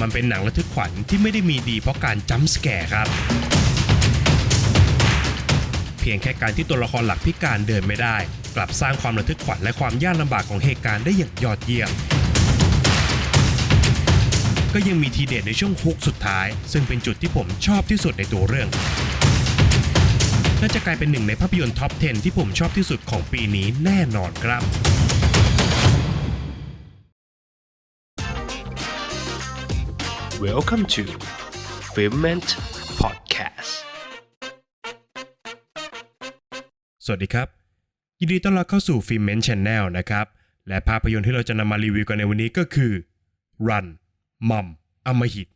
มันเป็นหนังระทึกขวัญที่ไม่ได้มีดีเพราะการจัมป์สแกร์ครับ เพียงแค่การที่ตัวละครหลักพิการเดินไม่ได้ กลับสร้างความระทึกขวัญและความยากลำบากของเหตุการณ์ได้อย่างยอดเยี่ยมก็ยังมีทีเด็ดในช่วงฮุกสุดท้าย ซึ่งเป็นจุดที่ผมชอบที่สุดในตัวเรื่องน่าจะกลายเป็นหนึ่งในภาพยนตร์ท็อป 10 ที่ผมชอบที่สุดของปีนี้แน่นอนครับ Welcome to Filment Podcast สวัสดีครับ ยินดีต้อนรับเข้าสู่ฟิล์มเมนช n แนลนะครับ และภาพยนตร์ที่เราจะนำมารีวิวกันในวันนี้ก็คือ Run มัมอมหิต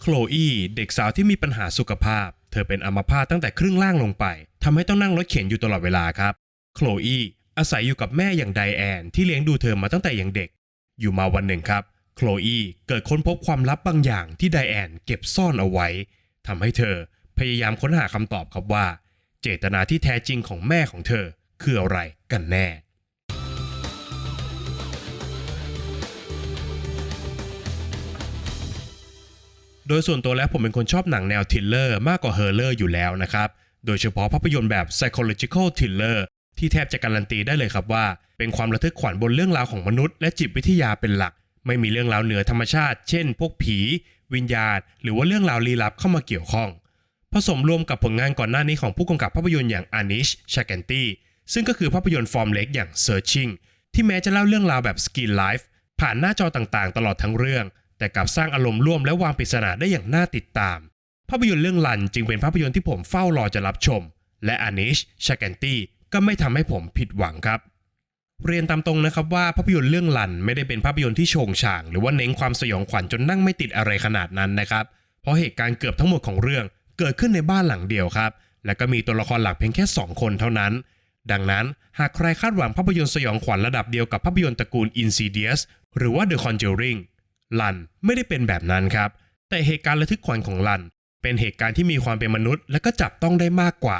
โคลอีเด็กสาวที่มีปัญหาสุขภาพ เธอเป็นอัมพาตตั้งแต่ครึ่งล่างลงไปทำให้ต้องนั่งรถเข็นอยู่ตลอดเวลาครับ โคลอี อาศัยอยู่กับแม่อย่างไดแอนที่เลี้ยงดูเธอมาตั้งแต่ยังเด็ก อยู่มาวันหนึ่งครับ โคลอีเกิดค้นพบความลับบางอย่างที่ไดแอนเก็บซ่อนเอาไว้ทำให้เธอพยายามค้นหาคำตอบครับว่า เจตนาที่แท้จริงของแม่ของเธอคืออะไรกันแน่โดยส่วนตัวแล้วผมเป็นคนชอบหนังแนวทิลเลอร์มากกว่าเฮอร์เลอร์อยู่แล้วนะครับ โดยเฉพาะภาพยนตร์แบบ psychological thriller ที่แทบจะการันตีได้เลยครับว่า เป็นความระทึกขวัญบนเรื่องราวของมนุษย์และจิตวิทยาเป็นหลัก ไม่มีเรื่องราวเหนือธรรมชาติ เช่น พวกผี วิญญาณ หรือว่าเรื่องราวลี้ลับเข้ามาเกี่ยวข้อง ผสมรวมกับผลงานก่อนหน้านี้ของผู้กำกับภาพยนตร์อย่างอานิชชา a ก n ตี้ซึ่งก็คือภาพยนตร์ฟอร์มเล็กอย่าง Searching ที่แม้จะเล่าเรื่องราวแบบ Skin Life ผ่านหน้าจอต่างๆ ตลอดทั้งเรื่อง แต่กลับสร้างอารมณ์ร่วมและวางปริศนาได้อย่างน่าติดตาม ภาพยนตร์เรื่องลันจึงเป็นภาพยนตร์ที่ผมเฝ้ารอจะรับชม และอานิชชา a ก n ตี้ ก็ไม่ทำให้ผมผิดหวังครับ เรียนตามตรงนะครับว่าภาพยนตร์เรื่องลันไม่ได้เป็นภาพยนตร์ที่โฉงฉาง หรือว่าเน้นความสยองขวัญจนนั่งไม่ติดอะไรขนาดนั้นนะครับ เพราะเหตุการณ์เกือบทั้งหมดของเรื่องเกิดขึ้นในบ้านหลังเดียวครับ และก็มีตัวละครหลักเพียงแค่ 2 คนเท่านั้น ดังนั้นหากใครคาดหวังภาพยนตร์สยองขวัญระดับเดียวกับภาพยนตร์ตระกูล Insidious หรือว่า The Conjuring ลันไม่ได้เป็นแบบนั้นครับ แต่เหตุการณ์ระทึกขวัญของลันเป็นเหตุการณ์ที่มีความเป็นมนุษย์ และก็จับต้องได้มากกว่า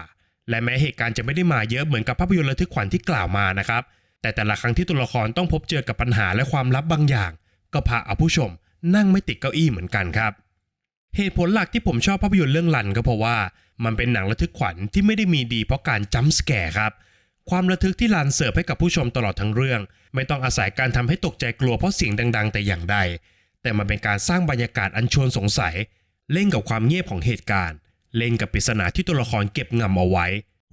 และแม้เหตุการณ์จะไม่ได้มาเยอะเหมือนกับภาพยนตร์ระทึกขวัญที่กล่าวมานะครับ แต่แต่ละครั้งที่ตัวละครต้องพบเจอกับปัญหาและความลับบางอย่าง ก็พาเอาผู้ชมนั่งไม่ติดเก้าอี้เหมือนกันครับเหตุผลหลักที่ผมชอบภาพยนตร์เรื่องลันก็เพราะว่ามันเป็นหนังระทึกขวัญที่ไม่ได้มีดีเพราะการจัมป์สแกร์ครับความระทึกที่ลันเสิร์ฟให้กับผู้ชมตลอดทั้งเรื่อง ไม่ต้องอาศัยการทำให้ตกใจกลัวเพราะเสียงดัง ๆ แต่อย่างใด แต่มันเป็นการสร้างบรรยากาศอันชวนสงสัย เล่นกับความเงียบของเหตุการณ์ เล่นกับปริศนาที่ตัวละครเก็บงำเอาไว้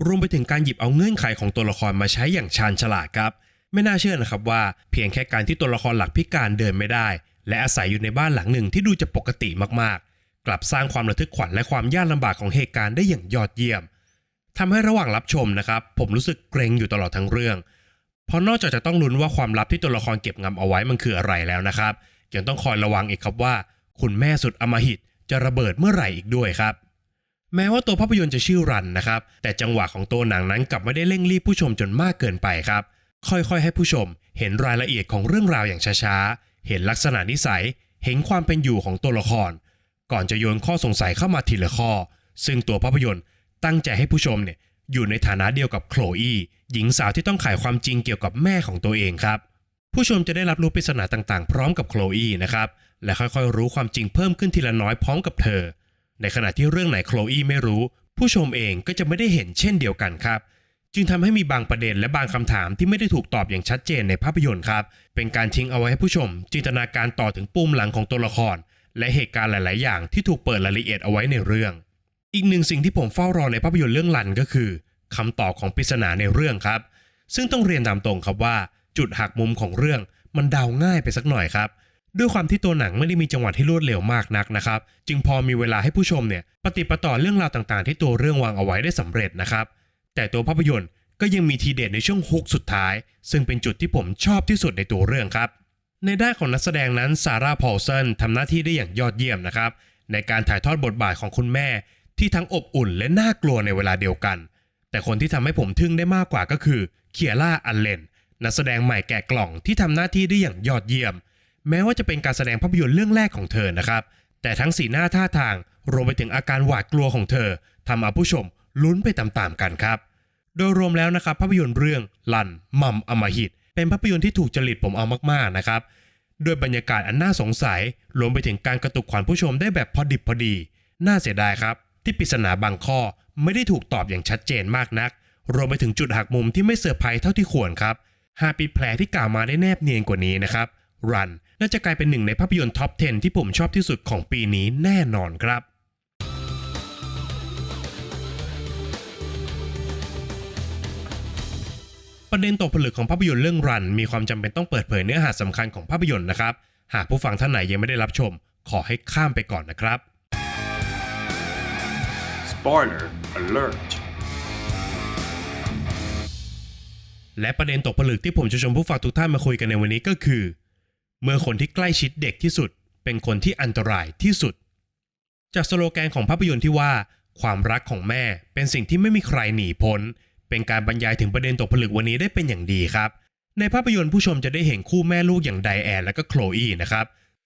รวมไปถึงการหยิบเอาเงื่อนไขของตัวละครมาใช้อย่างชาญฉลาดครับ ไม่น่าเชื่อนะครับว่า เพียงแค่การที่ตัวละครหลักพิการเดินไม่ได้ และอาศัยอยู่ในบ้านหลังหนึ่งที่ดูจะปกติมากๆ กลับสร้างความระทึกขวัญและความยากลำบากของเหตุการณ์ได้อย่างยอดเยี่ยมทำให้ระหว่างรับชมนะครับ ผมรู้สึกเกรงอยู่ตลอดทั้งเรื่อง เพราะนอกจากจะต้องลุ้นว่าความลับที่ตัวละครเก็บงำเอาไว้มันคืออะไรแล้วนะครับยังต้องคอยระวังอีกครับว่า คุณแม่สุดอมหิตจะระเบิดเมื่อไหร่อีกด้วยครับ แม้ว่าตัวภาพยนตร์จะชื่อรันนะครับ แต่จังหวะของตัวหนังนั้นกลับไม่ได้เร่งรีบผู้ชมจนมากเกินไปครับ ค่อยๆ ให้ผู้ชม เห็นรายละเอียดของเรื่องราวอย่างช้าๆ เห็นลักษณะนิสัย เห็นความเป็นอยู่ของตัวละคร ก่อนจะโยนข้อสงสัยเข้ามาทีละข้อ ซึ่งตัวภาพยนตร์ตั้งใจให้ผู้ชมเนี่ยอยู่ในฐานะเดียวกับโคลอีหญิงสาวที่ต้องไขความจริงเกี่ยวกับแม่ของตัวเองครับ ผู้ชมจะได้รับรู้ปริศนาต่างๆ พร้อมกับโคลอีนะครับ และค่อยๆ รู้ความจริงเพิ่มขึ้นทีละน้อยพร้อมกับเธอ ในขณะที่เรื่องไหนโคลอีไม่รู้ ผู้ชมเองก็จะไม่ได้เห็นเช่นเดียวกันครับ จึงทำให้มีบางประเด็นและบางคำถามที่ไม่ได้ถูกตอบอย่างชัดเจนในภาพยนตร์ครับ เป็นการทิ้งเอาไว้ให้ผู้ชม จินตนาการต่อถึงปุ่มหลังของตัวละคร และเหตุการณ์หลาย ๆ อย่างที่ถูกเปิดรายละเอียดเอาไว้ในเรื่อง อีกหนึ่งสิ่งที่ผมเฝ้ารอในภาพยนตร์เรื่องลันก็คือคำตอบของปริศนาในเรื่องครับ ซึ่งต้องเรียนตามตรงครับว่า จุดหักมุมของเรื่องมันเดาง่ายไปสักหน่อยครับ ด้วยความที่ตัวหนังไม่ได้มีจังหวะที่รวดเร็วมากนักนะครับ จึงพอมีเวลาให้ผู้ชมเนี่ยปฏิปต่อเรื่องราวต่างๆ ที่ตัวเรื่องวางเอาไว้ได้สำเร็จนะครับ แต่ตัวภาพยนตร์ก็ยังมีทีเด็ดในช่วงฮุกสุดท้าย ซึ่งเป็นจุดที่ผมชอบที่สุดในตัวเรื่องครับ ในด้านของนักแสดงนั้นซาร่าพอลสันทำหน้าที่ได้อย่างยอดเยี่ยมนะครับ ในการถ่ายทอดบทบาทของคุณแม่ ที่ทั้งอบอุ่นและน่ากลัวในเวลาเดียวกัน แต่คนที่ทำให้ผมทึ่งได้มากกว่าก็คือเคียร่าอันเลนนักแสดงใหม่แกะกล่องที่ทำหน้าที่ได้อย่างยอดเยี่ยม แม้ว่าจะเป็นการแสดงภาพยนตร์เรื่องแรกของเธอนะครับ แต่ทั้งสีหน้าท่าทางรวมไปถึงอาการหวาดกลัวของเธอทำเอาผู้ชมลุ้นไปตามๆกันครับ โดยรวมแล้วนะครับภาพยนตร์เรื่องลันมัมอมหิต เป็นภาพยนตร์ที่ถูกจริตผมเอามากๆนะครับด้วยบรรยากาศอันน่าสงสัยรวมไปถึงการกระตุกขวัญผู้ชมได้แบบพอดิบพอดี น่าเสียดายครับ ที่ปริศนาบางข้อไม่ได้ถูกตอบอย่างชัดเจนมากนัก รวมไปถึงจุดหักมุมที่ไม่เซอร์ไพรส์เท่าที่ควรครับ หากปิดแผลที่กล่าวมาได้แนบเนียนกว่านี้นะครับรัน น่าจะกลายเป็นหนึ่งในภาพยนตร์ท็อป 10 ที่ผมชอบที่สุดของปีนี้แน่นอนครับประเด็นตกผลึกของภาพยนตร์เรื่องรัน มีความจำเป็นต้องเปิดเผยเนื้อหาสำคัญของภาพยนตร์นะครับ หากผู้ฟังท่านไหนยังไม่ได้รับชม ขอให้ข้ามไปก่อนนะครับ Spoiler alert. และประเด็นตกผลึกที่ผมจะชวนผู้ฟังทุกท่านมาคุยกันในวันนี้ก็คือ เมื่อคนที่ใกล้ชิดเด็กที่สุด เป็นคนที่อันตรายที่สุด จากสโลแกนของภาพยนตร์ที่ว่า ความรักของแม่เป็นสิ่งที่ไม่มีใครหนีพ้น เป็นการบรรยายถึงประเด็นตกผลึกวันนี้ได้เป็นอย่างดีครับ ในภาพยนตร์ผู้ชมจะได้เห็นคู่แม่ลูกอย่างไดแอนและก็โคลอีนะครับ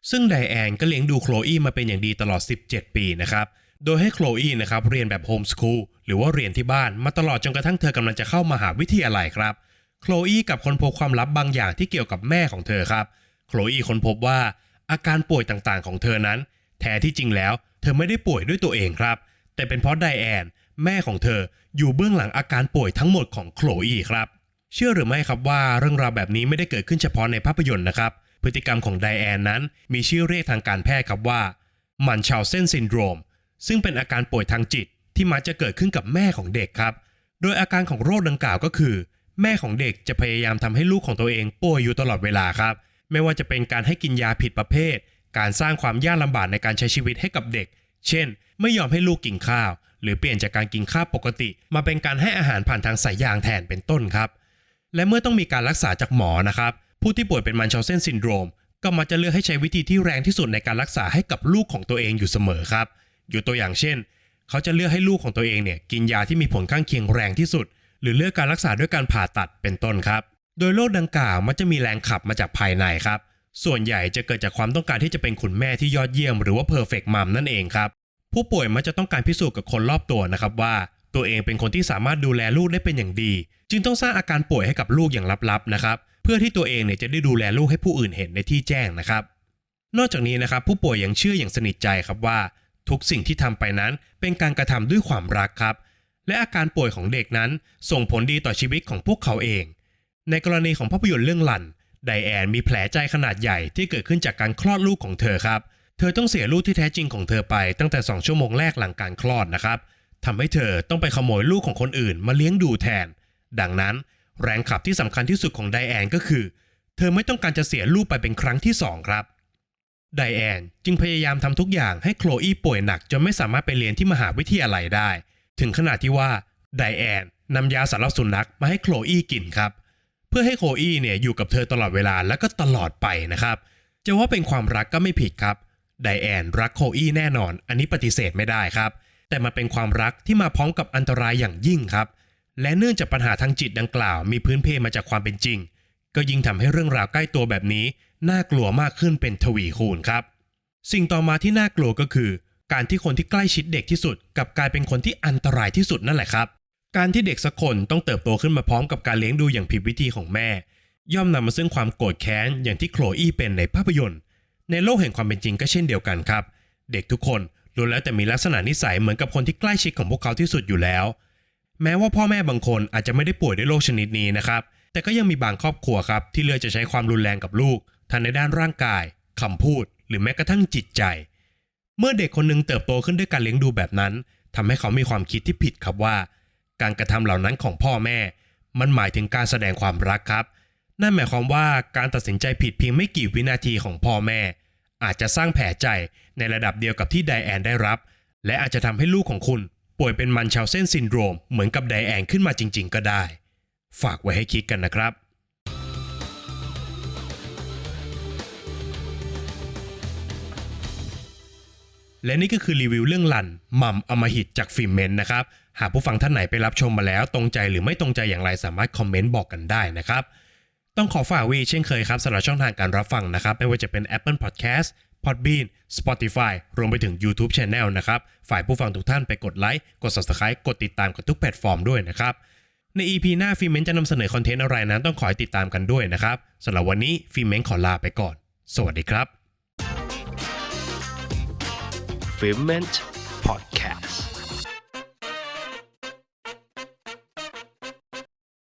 ซึ่งไดแอนก็เลี้ยงดูโคลอีมาเป็นอย่างดีตลอด 17 ปีนะครับโดยให้โคลอีนะครับเรียนแบบโฮมสคูลหรือว่าเรียนที่บ้านมาตลอดจนกระทั่งเธอกำลังจะเข้ามหาวิทยาลัยครับโคลอีกับคนพบความลับบางอย่างที่เกี่ยวกับแม่ของเธอครับ โคลอีค้นพบว่าอาการป่วยต่างๆ ของเธอนั้น แท้ที่จริงแล้ว เธอไม่ได้ป่วยด้วยตัวเองครับ แต่เป็นเพราะไดแอน แม่ของเธออยู่เบื้องหลังอาการป่วยทั้งหมดของโคลอีครับ เชื่อหรือไม่ครับว่าเรื่องราวแบบนี้ไม่ได้เกิดขึ้นเฉพาะในภาพยนตร์นะครับ พฤติกรรมของไดแอนนั้น มีชื่อเรียกทางการแพทย์ครับว่ามันชาวเส้นซินโดรม ซึ่งเป็นอาการป่วยทางจิตที่มักจะเกิดขึ้นกับแม่ของเด็กครับ โดยอาการของโรคดังกล่าวก็คือ แม่ของเด็กจะพยายามทำให้ลูกของตัวเองป่วยอยู่ตลอดเวลาครับ ไม่ว่าจะเป็นการให้กินยาผิดประเภท การสร้างความยากลำบากในการใช้ชีวิตให้กับเด็ก เช่น ไม่ยอมให้ลูกกินข้าว หรือเปลี่ยนจากการกินข้าวปกติ มาเป็นการให้อาหารผ่านทางสายยางแทนเป็นต้นครับ และเมื่อต้องมีการรักษาจากหมอนะครับ ผู้ที่ป่วยเป็นมันชาเซนซินโดรม ก็มักจะเลือกให้ใช้วิธีที่แรงที่สุดในการรักษาให้กับลูกของตัวเองอยู่เสมอครับอยู่ตัวอย่างเช่น เขาจะเลือกให้ลูกของตัวเองเนี่ยกินยาที่มีผลข้างเคียงแรงที่สุด หรือเลือกการรักษาด้วยการผ่าตัดเป็นต้นครับ โดยโรคดังกล่าวมักจะมีแรงขับมาจากภายในครับ ส่วนใหญ่จะเกิดจากความต้องการที่จะเป็นคุณแม่ที่ยอดเยี่ยมหรือว่า perfect mom นั่นเองครับ ผู้ป่วยมักจะต้องการพิสูจน์กับคนรอบตัวนะครับว่า ตัวเองเป็นคนที่สามารถดูแลลูกได้เป็นอย่างดี จึงต้องสร้างอาการป่วยให้กับลูกอย่างลับๆนะครับเพื่อที่ตัวเองเนี่ยจะได้ดูแลลูกให้ผู้อื่นเห็นในที่แจ้งนะครับ นอกจากนี้นะครับผู้ป่วยยังเชื่ออย่างสนิทใจครับว่า ทุกสิ่งที่ทำไปนั้นเป็นการกระทำด้วยความรักครับ และอาการป่วยของเด็กนั้นส่งผลดีต่อชีวิตของพวกเขาเอง ในกรณีของภาพยนตร์เรื่องลันไดแอนมีแผลใจขนาดใหญ่ที่เกิดขึ้นจากการคลอดลูกของเธอครับ เธอต้องเสียลูกที่แท้จริงของเธอไปตั้งแต่ 2 ชั่วโมงแรกหลังการคลอดนะครับทำให้เธอต้องไปขโมยลูกของคนอื่นมาเลี้ยงดูแทน ดังนั้น แรงขับที่สำคัญที่สุดของไดแอนก็คือ เธอไม่ต้องการจะเสียลูกไปเป็นครั้งที่สองครับไดแอนจึงพยายามทำทุกอย่างให้โคลอีป่วยหนักจนไม่สามารถไปเรียนที่มหาวิทยาลัยได้ ถึงขนาดที่ว่าไดแอนนำยาสำหรับสุนัขมาให้โคลอีกินครับ เพื่อให้โคอี้เนี่ยอยู่กับเธอตลอดเวลาและก็ตลอดไปนะครับ จะว่าเป็นความรักก็ไม่ผิดครับไดแอนรักโคอี้แน่นอน อันนี้ปฏิเสธไม่ได้ครับ แต่มันเป็นความรักที่มาพร้อมกับอันตรายอย่างยิ่งครับ และเนื่องจากปัญหาทางจิตดังกล่าว มีพื้นเพมาจากความเป็นจริง ก็ยิ่งทำให้เรื่องราวใกล้ตัวแบบนี้ น่ากลัวมากขึ้นเป็นทวีคูณครับ สิ่งต่อมาที่น่ากลัวก็คือ การที่คนที่ใกล้ชิดเด็กที่สุด กับกลายเป็นคนที่อันตรายที่สุดนั่นแหละครับ การที่เด็กสักคนต้องเติบโตขึ้นมาพร้อมกับการเลี้ยงดูอย่างผิดวิธีของแม่ ย่อมนำมาซึ่งความโกรธแค้นอย่างที่โคลอี้เป็นในภาพยนตร์ ในโลกแห่งความเป็นจริงก็เช่นเดียวกันครับ เด็กทุกคนล้วนแล้วแต่มีลักษณะนิสัยเหมือนกับคนที่ใกล้ชิดของพวกเขาที่สุดอยู่แล้ว แม้ว่าพ่อแม่บางคนอาจจะไม่ได้ป่วยด้วยโรคชนิดนี้นะครับ แต่ก็ยังมีบางครอบครัวครับที่เลือกจะใช้ความรุนแรงกับลูกทั้งในด้านร่างกายคำพูด หรือแม้กระทั่งจิตใจ เมื่อเด็กคนหนึ่งเติบโตขึ้นด้วยการเลี้ยงดูแบบนั้นทำให้เขามีความคิดที่ผิดครับว่า การกระทำเหล่านั้นของพ่อแม่ มันหมายถึงการแสดงความรักครับ นั่นหมายความว่าการตัดสินใจผิดเพียงไม่กี่วินาทีของพ่อแม่ อาจจะสร้างแผลใจในระดับเดียวกับที่ไดแอนได้รับ และอาจจะทำให้ลูกของคุณป่วยเป็นมันชาวเส้นซินโดรมเหมือนกับไดแอนขึ้นมาจริง ๆ ก็ได้ ฝากไว้ให้คิดกันนะครับ และนี่ก็คือรีวิวเรื่องลันมัมอมหิตจากฟิล์มเมนนะครับ หากผู้ฟังท่านไหนไปรับชมมาแล้ว ตรงใจหรือไม่ตรงใจอย่างไรสามารถคอมเมนต์บอกกันได้นะครับ ต้องขอฝากวีเช่นเคยครับสำหรับช่องทางการรับฟังนะครับ ไม่ว่าจะเป็น Apple Podcast Podbean Spotify รวมไปถึง YouTube Channel นะครับ ฝ่ายผู้ฟังทุกท่านไปกดไลค์ กด Subscribe กดติดตามกับทุกแพลตฟอร์มด้วยนะครับ ใน EP หน้าฟิเมนจะนำเสนอคอนเทนต์อะไรนั้นต้องขอให้ติดตามกันด้วยนะครับสำหรับวันนี้ฟิเมนขอลาไปก่อน สวัสดีครับ Filment Podcast